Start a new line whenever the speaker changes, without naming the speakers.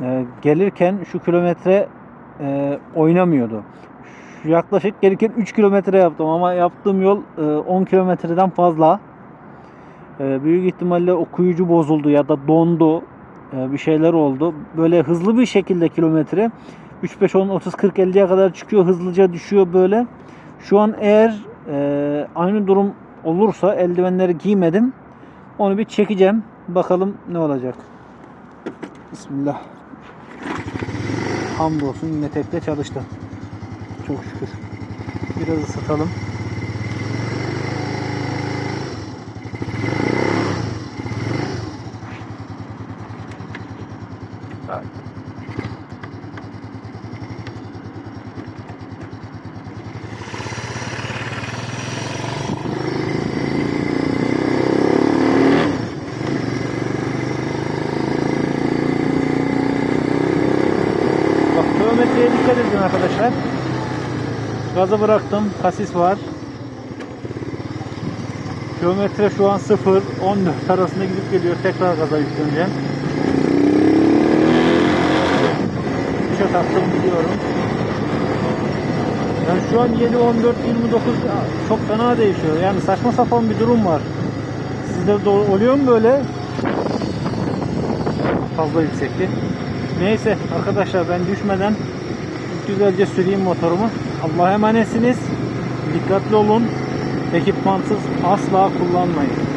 e, gelirken şu kilometre e, oynamıyordu. Şu yaklaşık gelirken 3 kilometre yaptım ama yaptığım yol e, 10 kilometreden fazla. E, büyük ihtimalle okuyucu bozuldu ya da dondu. E, bir şeyler oldu. Böyle hızlı bir şekilde kilometre 3 5 10 30 40 50'ye kadar çıkıyor. Hızlıca düşüyor böyle. Şu an eğer e, aynı durum olursa eldivenleri giymedim. Onu bir çekeceğim. Bakalım ne olacak. Bismillah. Hamdolsun yine tekte çalıştı. Çok şükür. Biraz ısıtalım. Bak kilometreye dikkat edin arkadaşlar. Gazı bıraktım. Kasis var. Kilometre şu an 0 14 arasında gidip geliyor. Tekrar gaza yükleneceğim. Üçe taktım gidiyorum. Yani şu an 7 14 29 ya çok fena değişiyor. Yani saçma sapan bir durum var. Sizde de oluyor mu böyle? Fazla yüksekti. Neyse arkadaşlar ben düşmeden güzelce süreyim motorumu. Allah'a emanetsiniz. Dikkatli olun. Ekipmansız asla kullanmayın.